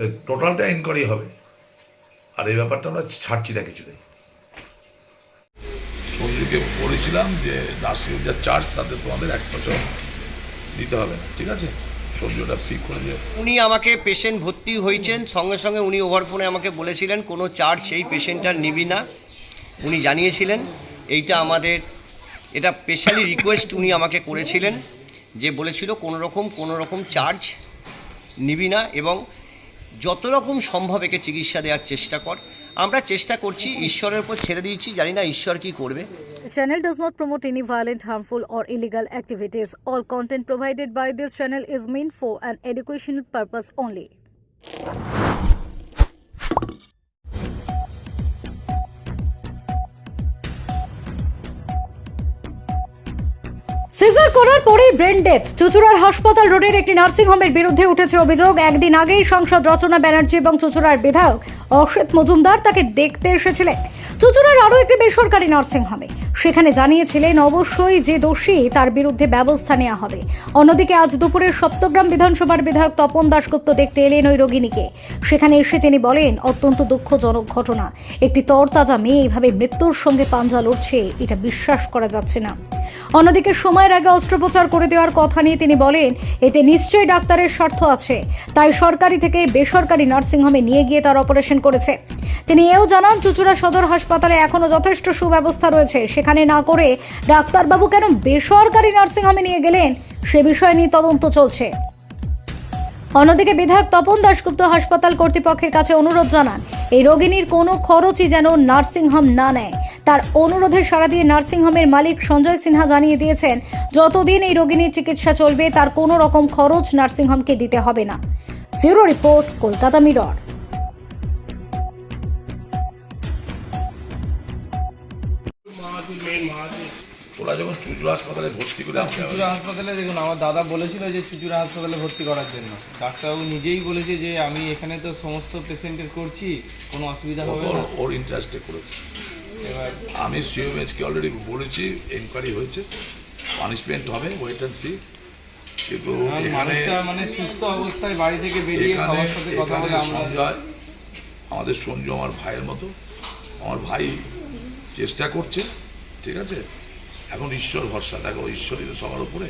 সে টোটালটা ইনকোয়ারি হবে। আর এই ব্যাপারটা আমরা ছাড়ছি না কিছুতেই। সঞ্জুকে বলেছিলাম যে নার্সিং যা চার্জ তাতে তোমাদের এক বছর দিতে হবে না ঠিক আছে? সঞ্জুটা ফ্রি করে দিয়ে উনি আমাকে পেশেন্ট ভর্তি হয়েছেন সঙ্গে সঙ্গে উনি ওভার ফোনে আমাকে বলেছিলেন কোনো চার্জ সেই পেশেন্টটার নিবি না। উনি জানিয়েছিলেন এইটা আমাদের এটা স্পেশালি রিকোয়েস্ট উনি আমাকে করেছিলেন যে বলেছিল কোনো রকম কোনো রকম চার্জ নিবি না এবং যত রকম সম্ভব একে চিকিৎসা দেওয়ার চেষ্টা কর। আমরা চেষ্টা করছি, ঈশ্বরের উপর ছেড়ে দিয়েছি, জানি না ঈশ্বর কি করবে। Channel does not promote any violent harmful or illegal activities all content provided by this channel is mean for an educational purpose only caesar করার পরেই ব্রেন ডেথ। চুচুড়ার হাসপাতাল রোডের একটি নার্সিংহোমের বিরুদ্ধে উঠেছে অভিযোগ। একদিন আগেই সংসদ রচনা ব্যানার্জি এবং চুচুড়ার বিধায়ক অসিত মজুমদার তাকে দেখতে এসেছিলেন। চুচুড়ার আরও একটি বেসরকারি নার্সিংহোমে। সেখানে জানিয়েছিলেন, অবশ্যই যে দোষী তার বিরুদ্ধে ব্যবস্থা নেওয়া হবে। অন্যদিকে আজ দুপুরে সপ্তগ্রাম বিধানসভার বিধায়ক তপন দাশগুপ্ত দেখতে এলেন ওই রোগিনীকে সেখানে এসে তিনি বলেন, অত্যন্ত দুঃখজনক ঘটনা। একটি তরতাজা মেয়ে এইভাবে মৃত্যুর সঙ্গে পাঞ্জা লড়ছে, এটা বিশ্বাস করা যাচ্ছে না। অন্যদিকে সময়ের আগে অস্ত্রোপচার করে দেওয়ার কথা নিয়ে তিনি বলেন, এতে নিশ্চয়ই ডাক্তারের স্বার্থ আছে। তাই সরকারি থেকে বেসরকারি নার্সিংহোমে নিয়ে গিয়ে তার অপারেশন করেছে। তিনি এও জানান, চুচুড়া সদর হাসপাতালে এখনও যথেষ্ট সুব্যবস্থা রয়েছে। সেখানে না করে ডাক্তারবাবু কেন বেসরকারি নার্সিংহোমে নিয়ে গেলেন? সে বিষয় নিয়ে তদন্ত চলছে। অন্যদিকে বিধায়ক তপন দাশগুপ্ত হাসপাতাল কর্তৃপক্ষের কাছে অনুরোধ জানান, এই রোগিনীর কোনো খরচই যেন নার্সিংহোম না নেয়। তার অনুরোধে সারা দিয়ে নার্সিংহোমের মালিক সঞ্জয় সিনহা জানিয়ে দিয়েছেন, যতদিন এই রোগিনীর চিকিৎসা চলবে, তার কোনো রকম খরচ নার্সিংহোমকে দিতে হবে না। Bureau report, Kolkata mirror. ওরা যখন চুচুড়া হাসপাতালে ভর্তি করে চুচুড়া হাসপাতালে দেখুন আমার দাদা বলেছিল যে চুচুড়া হাসপাতালে ভর্তি করার জন্য। ডাক্তারবাবু নিজেই বলেছে যে আমি এখানে তো সমস্ত পেশেন্টের করছি কোনো অসুবিধা হবে না। ওর- ইন্টারেস্টে করেছে। এবার আমি সিওএমএসকে অলরেডি বলেছি এনকোয়ারি হয়েছে পানিশমেন্ট হবে ওয়েট অ্যান্ড সি কিন্তু মানুষটা মানে সুস্থ অবস্থায় বাড়ি থেকে বেরিয়ে সবার সাথে কথা বলে আমরা আমাদের সঞ্জু আমার ভাইয়ের মতো। আমার ভাই চেষ্টা করছে ঠিক আছে? এখন ঈশ্বর ভরসা দেখো ঈশ্বরই তো সবার উপরে।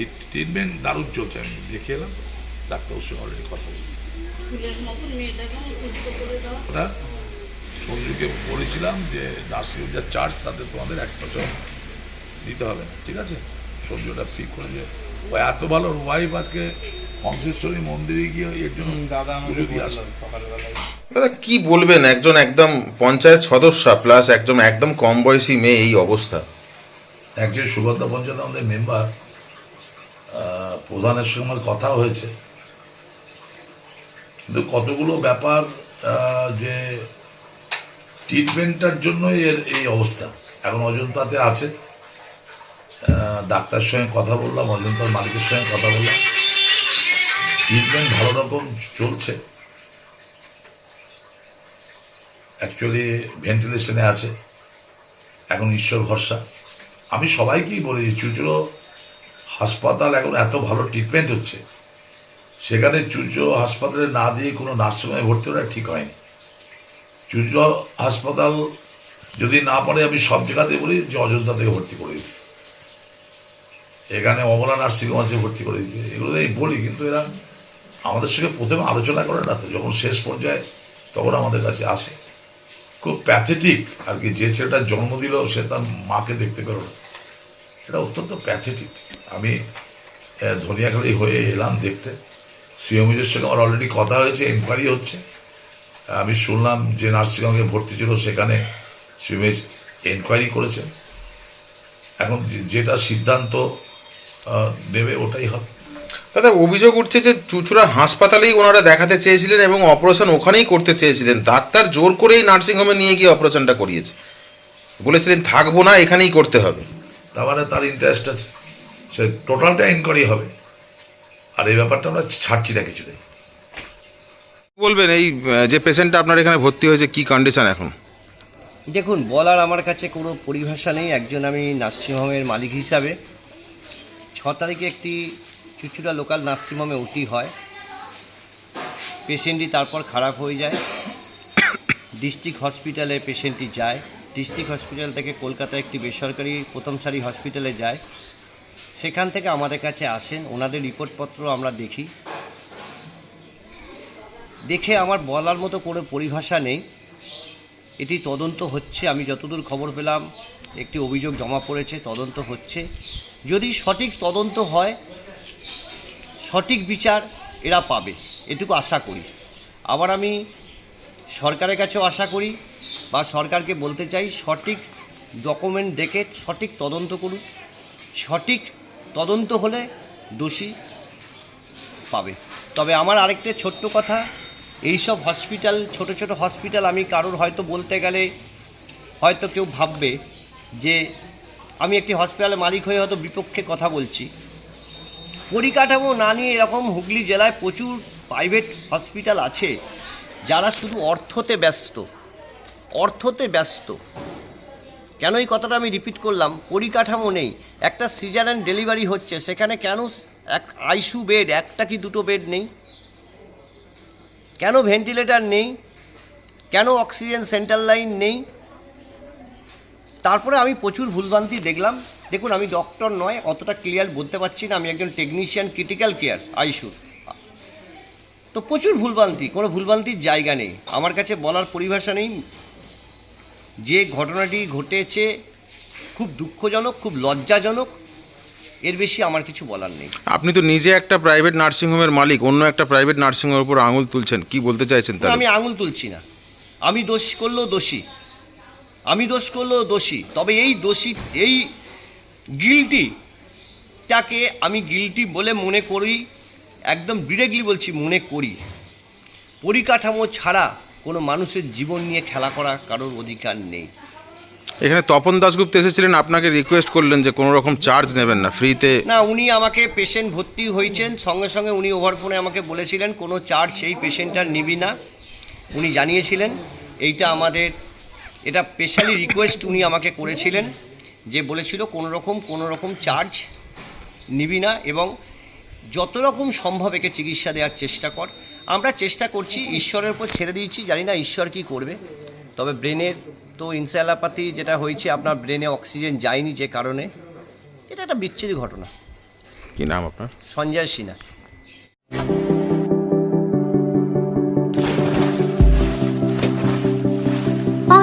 এই ট্রিটমেন্ট দারুণ চলছে আমি দেখে এলাম ডাক্তারের সঙ্গে অলরেডি কথা বলি ওটা সঞ্জুকে বলেছিলাম যে নার্সিং যা চার্জ তাদের তোমাদের এক বছর দিতে হবে না ঠিক আছে? সঞ্জুটা ফ্রি করে দিয়ে ও এত ভালো ওয়াইফ আজকে হংসেশ্বরী মন্দিরে গিয়ে এর জন্য দাদা পুজো দিয়ে বলল সকালবেলায়। দাদা কি বলবেন? একজন একদম পঞ্চায়েত সদস্য প্লাস একজন একদম কম বয়সী মেয়ে এই অবস্থা। একজন সুগন্ধা পঞ্চায়েত আমাদের মেম্বার প্রধানের সঙ্গে কথা হয়েছে। কিন্তু কতগুলো ব্যাপার যে ট্রিটমেন্টটার জন্য এর এই অবস্থা। এখন অজন্তাতে আছে। ডাক্তার সঙ্গে কথা বললাম, অজন্তার মালিকের সঙ্গে কথা বললাম। ট্রিটমেন্ট ভালো রকম চলছে। অ্যাকচুয়ালি ভেন্টিলেশনে আছে। এখন ঈশ্বর ভরসা। আমি সবাইকেই বলি যে চুচুড়ো হাসপাতাল এখন এত ভালো ট্রিটমেন্ট হচ্ছে। সেখানে চুচুড়ো হাসপাতালে না দিয়ে কোনো নার্সিংহোমে ভর্তি করা ঠিক হয়নি। চুচুড়ো হাসপাতাল যদি না পারে, আমি সব জায়গাতে বলি যে অযোধ্যা থেকে ভর্তি করে দিই এখানে অমলা নার্সিংহোম আছে, ভর্তি করে দিতে। এগুলো আমি বলি, কিন্তু এরা আমাদের সঙ্গে প্রথমে আলোচনা করে না তো, যখন শেষ পর্যায়ে তখন আমাদের কাছে আসে। প্যাথেটিক আর কি যে ছেলেটা জন্ম দিল, সে তার মাকে দেখতে পেল না। এটা অত্যন্ত প্যাথেটিক আমি ধনিয়াখালি হয়ে এলাম দেখতে। সিওমিজের সঙ্গে আমার অলরেডি কথা হয়েছে এনকোয়ারি হচ্ছে। আমি শুনলাম যে নার্সিংহোমে ভর্তি ছিল, সেখানে সিওমিজ এনকোয়ারি করেছেন এখন যেটা সিদ্ধান্ত নেবে ওটাই হবে। দাদা অভিযোগ উঠছে যে চুচুড়া হাসপাতালেই ওনারা দেখাতে চেয়েছিলেন এবং অপারেশন ওখানেই করতে চেয়েছিলেন। ডাক্তার জোর করেই নার্সিংহোমে নিয়ে গিয়ে অপারেশনটা করিয়েছে। বলেছিলেন থাকব না এখানেই করতে হবে। তার মানে তার ইন্টারেস্ট আছে। সে টোটালটা ইনকোয়ারি হবে। আর এই ব্যাপারটা আমরা ছাড়ছি না কিছুতেই। বলবেন এই যে পেশেন্টটা আপনার এখানে ভর্তি হয়েছে কি কন্ডিশন এখন? দেখুন বলার আমার কাছে কোনো পরিভাষা নেই। একজন আমি নার্সিংহোমের মালিক হিসাবে। ছ তারিখে একটি চুচুড়া লোকাল নার্সিংহোমে ওটি হয়। পেশেন্টই তারপর খারাপ হয়ে যায়। ডিস্ট্রিক্ট হসপিটালে পেশেন্টটি যায়। ডিস্ট্রিক্ট হসপিটাল থেকে কলকাতায় একটি বেসরকারি প্রথম সারি হসপিটালে যায়। সেখান থেকে আমাদের কাছে আসেন। ওনাদের রিপোর্টপত্র আমরা দেখি। দেখে আমার বলার মতো কোনো পরিভাষা নেই। এটি তদন্ত হচ্ছে। আমি যতদূর খবর পেলাম, একটি অভিযোগ জমা পড়েছে, তদন্ত হচ্ছে। যদি সঠিক তদন্ত হয় সঠিক বিচার এরা পাবে, এটুকু আশা করি। আবার আমি সরকারের কাছেও আশা করি বা সরকারকে বলতে চাই, সঠিক ডকুমেন্ট দেখে সঠিক তদন্ত করুন সঠিক তদন্ত হলে দোষী পাবে। তবে আমার আরেকটা ছোট্ট কথা, এইসব হসপিটাল, ছোট ছোট হসপিটাল আমি কারোর হয়তো বলতে গেলে হয়তো কেউ ভাববে যে আমি একটি হসপিটালের মালিক হয়ে হয়তো বিপক্ষে কথা বলছি। পরিকাঠামো না নিয়ে এরকম হুগলি জেলায় প্রচুর প্রাইভেট হসপিটাল আছে, যারা শুধু অর্থতে ব্যস্ত। অর্থতে ব্যস্ত। কেন এই কথাটা আমি রিপিট করলাম? পরিকাঠামো নেই। একটা সিজার অ্যান্ড ডেলিভারি হচ্ছে, সেখানে কেন এক আইসু বেড একটা কি দুটো বেড নেই? কেন ভেন্টিলেটর নেই? কেন অক্সিজেন সেন্টার লাইন নেই? তারপরে আমি প্রচুর ভুলভ্রান্তি দেখলাম। দেখুন আমি ডক্টর নয় অতটা ক্লিয়ার বলতে পারছি না। আমি একজন টেকনিশিয়ান ক্রিটিক্যাল কেয়ার আইসুর। তো প্রচুর ভুলভ্রান্তি কোনো ভুলভ্রান্তির জায়গা নেই। আমার কাছে বলার পরিভাষা নেই। যে ঘটনাটি ঘটেছে খুব দুঃখজনক খুব লজ্জাজনক এর বেশি আমার কিছু বলার নেই। আপনি তো নিজে একটা প্রাইভেট নার্সিংহোমের মালিক অন্য একটা প্রাইভেট নার্সিংহোমের উপর আঙুল তুলছেন। কি বলতে চাইছেন তাহলে? আমি আঙুল তুলছি না। আমি দোষ করলেও দোষী। আমি দোষ করলেও দোষী। তবে এই দোষী এই গিলটিটাকে আমি গিলটি বলে মনে করি একদম ডিরেক্টলি বলছি মনে করি। পরিকাঠামো ছাড়া কোনো মানুষের জীবন নিয়ে খেলা করা কারোর অধিকার নেই। এখানে তপন দাশগুপ্ত এসেছিলেন আপনাকে রিকোয়েস্ট করলেন যে কোনো রকম চার্জ নেবেন না ফ্রিতে না উনি আমাকে পেশেন্ট ভর্তি হয়েছেন সঙ্গে সঙ্গে উনি ওভারফোনে আমাকে বলেছিলেন কোনো চার্জ সেই পেশেন্টটার নিবি না। উনি জানিয়েছিলেন এইটা আমাদের এটা স্পেশালি রিকোয়েস্ট উনি আমাকে করেছিলেন। যে বলেছিল কোনো রকম কোনো রকম চার্জ নিবি না এবং যত রকম সম্ভব একে চিকিৎসা দেওয়ার চেষ্টা কর। আমরা চেষ্টা করছি ঈশ্বরের উপর ছেড়ে দিয়েছি জানি না ঈশ্বর কি করবে। তবে ব্রেনের তো ইনসেলাপাতি যেটা হয়েছে আপনার ব্রেনে অক্সিজেন যায়নি যে কারণে এটা একটা বিচ্ছিরি ঘটনা। কি নাম আপনার? সঞ্জয় সিনহা।